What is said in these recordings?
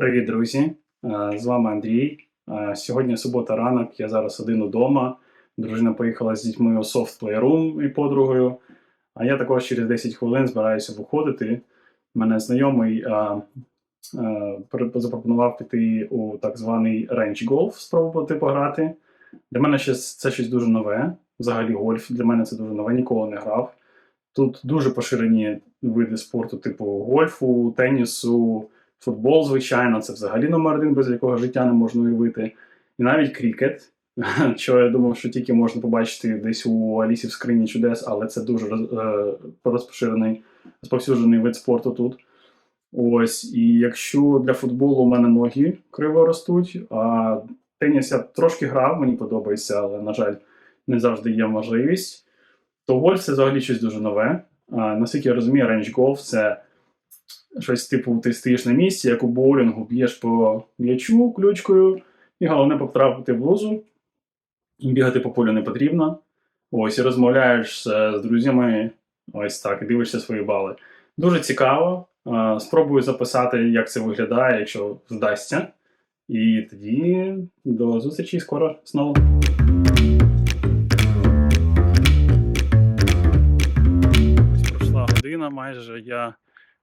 Привіт, друзі! Е, З вами Андрій. Е, Сьогодні субота ранок, я зараз один удома. Дружина поїхала з дітьми у Soft Playroom і подругою. А я також через 10 хвилин збираюся виходити. Мене знайомий е, е, пр- запропонував піти у так званий рейндж голф, спробувати пограти. Для мене це щось дуже нове. Взагалі, гольф для мене це дуже нове, ніколи не грав. Тут дуже поширені види спорту, типу гольфу, тенісу, футбол, звичайно, це взагалі номер один, без якого життя не можна уявити. І навіть крікет, що я думав, що тільки можна побачити десь у Алісі в скрині чудес, але це дуже е, розпоширений, розповсюджений вид спорту тут. Ось, і якщо для футболу у мене ноги криво ростуть, а теніс я трошки грав, мені подобається, але, на жаль, не завжди є можливість, то гольф це взагалі щось дуже нове. А, наскільки я розумію, рейндж голф це щось типу, ти стоїш на місці, як у боулінгу, б'єш по м'ячу ключкою, і головне потрапити в лузу. Бігати по полю не потрібно. Ось і розмовляєш з, з друзями, ось так, і дивишся свої бали. Дуже цікаво. А, Спробую записати, як це виглядає, якщо вдасться. І тоді до зустрічі скоро знову. Пройшла година майже. Я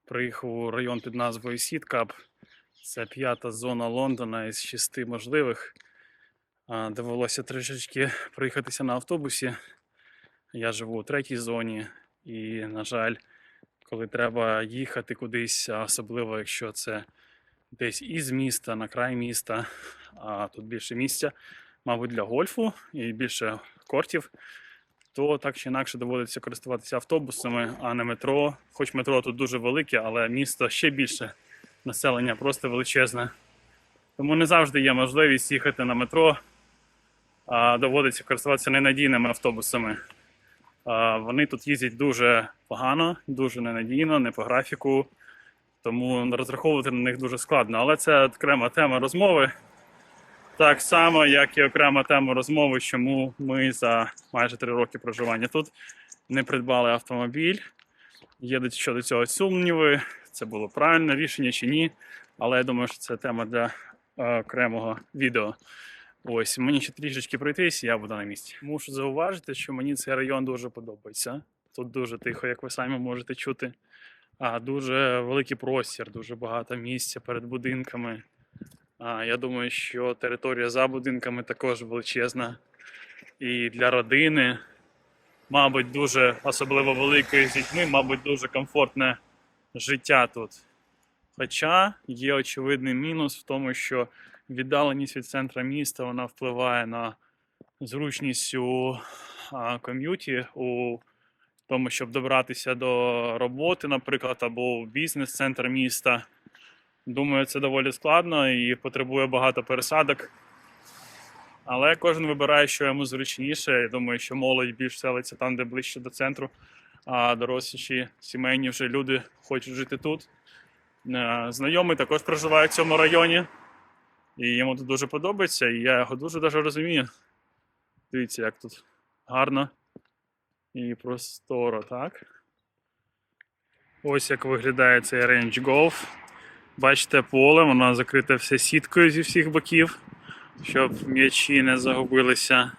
приїхав у район під назвою Сіткап. Це п'ята зона Лондона із шести можливих. Довелося трішечки проїхатися на автобусі. Я живу у третій зоні, і, на жаль, коли треба їхати кудись, особливо якщо це десь із міста, на край міста, а тут більше місця, мабуть, для гольфу і більше кортів, то так чи інакше доводиться користуватися автобусами, а не метро. Хоч метро тут дуже велике, але місто ще більше населення просто величезне. Тому не завжди є можливість їхати на метро, а доводиться користуватися ненадійними автобусами. Вони тут їздять дуже погано, дуже ненадійно, не по графіку, тому розраховувати на них дуже складно. Але це окрема тема розмови. Так само, як і окрема тема розмови, чому ми за майже три роки проживання тут не придбали автомобіль. Є до- щодо цього сумніви, це було правильне рішення чи ні. Але я думаю, що це тема для е, окремого відео. Ось мені ще трішечки пройтись, я буду на місці. Мушу зауважити, що мені цей район дуже подобається. Тут дуже тихо, як ви самі можете чути. А дуже великий простір, дуже багато місця перед будинками. Я думаю, що територія за будинками також величезна. І для родини, мабуть, дуже особливо великої з дітьми, мабуть, дуже комфортне життя тут. Хоча є очевидний мінус в тому, що віддаленість від центра міста вона впливає на зручність у ком'юті, у тому, щоб добратися до роботи, наприклад, або в бізнес-центр міста. Думаю, це доволі складно і потребує багато пересадок. Але кожен вибирає, що йому зручніше. Я думаю, що молодь більш селиться там, де ближче до центру, а доросліші сімейні вже люди хочуть жити тут. Е, Знайомий також проживає в цьому районі, і йому тут дуже подобається, і я його дуже дуже розумію. Дивіться, як тут гарно і просторо, так? Ось як виглядає цей рейндж голф. Бачите поле, воно закрите все сіткою зі всіх боків, щоб м'ячі не загубилися.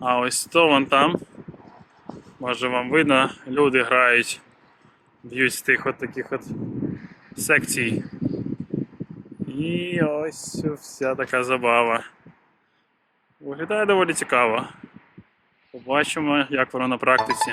А ось то вон там. Може вам видно, люди грають, б'ють з тих от таких от секцій. І ось вся така забава. Виглядає доволі цікаво. Побачимо, як воно на практиці.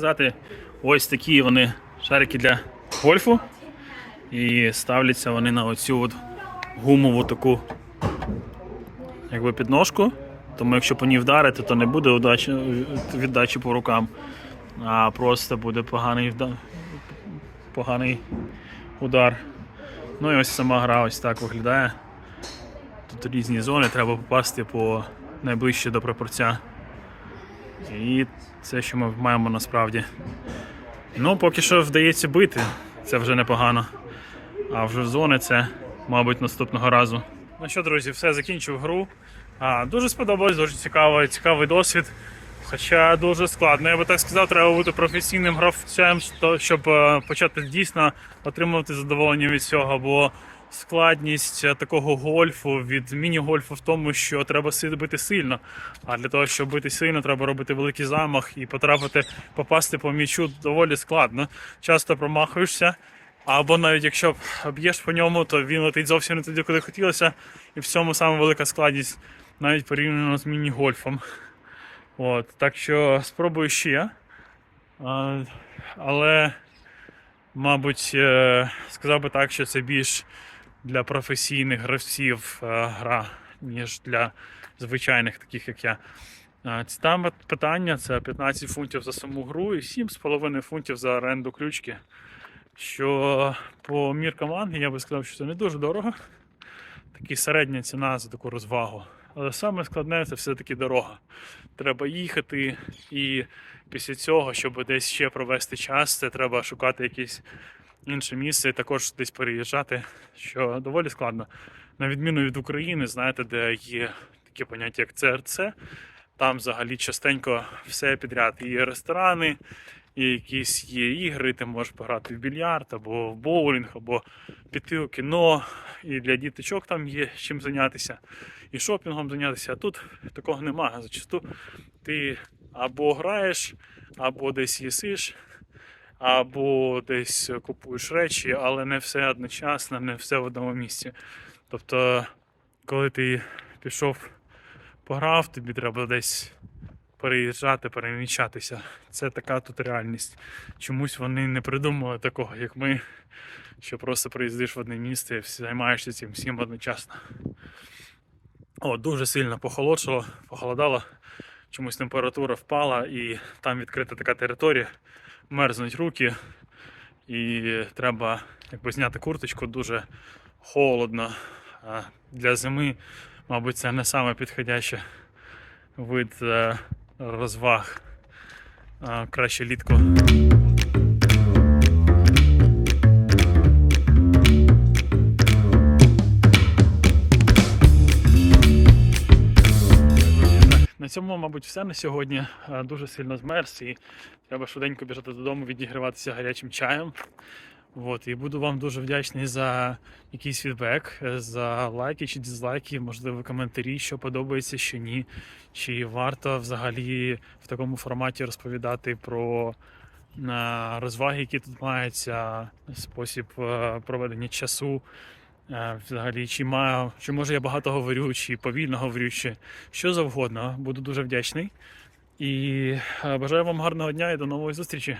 Показати ось такі вони шарики для гольфу. І ставляться вони на оцю от гумову таку якби підножку. Тому якщо по ній вдарити, то не буде удачі, віддачі по рукам, а просто буде поганий, вда- поганий удар. Ну і ось сама гра ось так виглядає. Тут різні зони, треба попасти по найближче до прапорця. І це, що ми маємо насправді. Ну, поки що вдається бити, це вже непогано. А вже в зони це, мабуть, наступного разу. Ну що, друзі, все закінчив гру. А, дуже сподобалось, дуже цікаво, цікавий досвід. Хоча дуже складно. Я би так сказав, треба бути професійним гравцем, щоб е, почати дійсно отримувати задоволення від цього. Бо складність е, такого гольфу від міні-гольфу в тому, що треба бити сильно. А для того, щоб бити сильно, треба робити великий замах і потрапити, попасти по м'ячу доволі складно. Часто промахуєшся. Або навіть якщо б'єш по ньому, то він летить зовсім не туди, куди хотілося. І в цьому саме велика складність, навіть порівняно з міні-гольфом. От, так що спробую ще. А, але, мабуть, е, сказав би так, що це більш для професійних гравців е, гра, ніж для звичайних, таких як я. А, Там питання це 15 фунтів за саму гру і 7,5 фунтів за оренду ключки. Що по міркам Англії я би сказав, що це не дуже дорого. Така середня ціна за таку розвагу. Але саме складне це все-таки дорога. Треба їхати, і після цього, щоб десь ще провести час, це треба шукати якесь інше місце і також десь переїжджати, що доволі складно. На відміну від України, знаєте, де є таке поняття як ЦРЦ, там взагалі частенько все підряд. І ресторани, і якісь є ігри, ти можеш пограти в більярд або в боулінг, або піти у кіно. І для діточок там є чим зайнятися, і шопінгом зайнятися. А тут такого немає. Зачасту ти або граєш, або десь їсиш, або десь купуєш речі, але не все одночасно, не все в одному місці. Тобто, коли ти пішов, пограв, тобі треба десь переїжджати, переміщатися. Це така тут реальність. Чомусь вони не придумали такого, як ми, що просто приїздиш в одне місце і займаєшся цим всім одночасно. О, дуже сильно похолодшало, похолодало. Чомусь температура впала і там відкрита така територія, мерзнуть руки, і треба якби зняти курточку дуже холодно. А для зими, мабуть, це не саме підходяще вид е, розваг. Краще літку. Цьому, мабуть, все на сьогодні. Е, Дуже сильно змерз і треба швиденько біжати додому, відігріватися гарячим чаєм. От, і буду вам дуже вдячний за якийсь фідбек, е, за лайки чи дизлайки, можливо, коментарі, що подобається, що ні. Чи варто взагалі в такому форматі розповідати про е, розваги, які тут маються, спосіб проведення часу. Е, Взагалі, чи маю, чи може я багато говорю, чи повільно говорю, чи що завгодно. Буду дуже вдячний. І е, бажаю вам гарного дня і до нової зустрічі.